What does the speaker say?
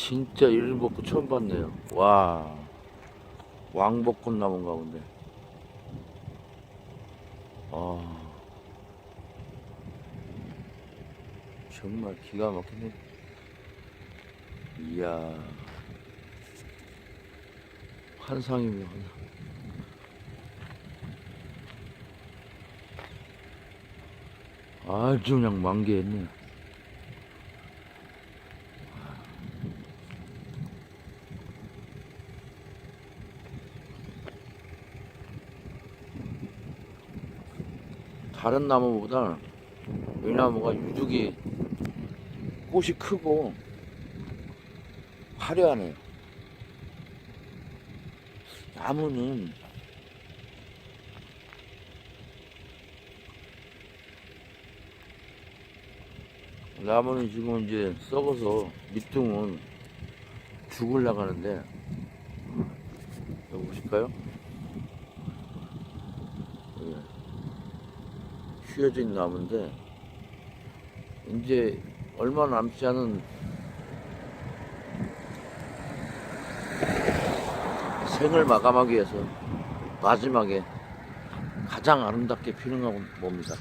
진짜 이런 벚꽃 처음 봤네요. 와, 왕벚꽃 나무 가운데. 아, 정말 기가 막히네. 이야, 환상이며 환상. 아주 그냥 만개했네. 다른 나무보다 이 나무가 유독이 꽃이 크고 화려하네요. 나무는 나무는 지금 이제 썩어서 밑둥은 죽을 나가는데 여기 보실까요? 휘어진 나무인데 이제 얼마 남지 않은 생을 마감하기 위해서 마지막에 가장 아름답게 피는 건 뭡니다.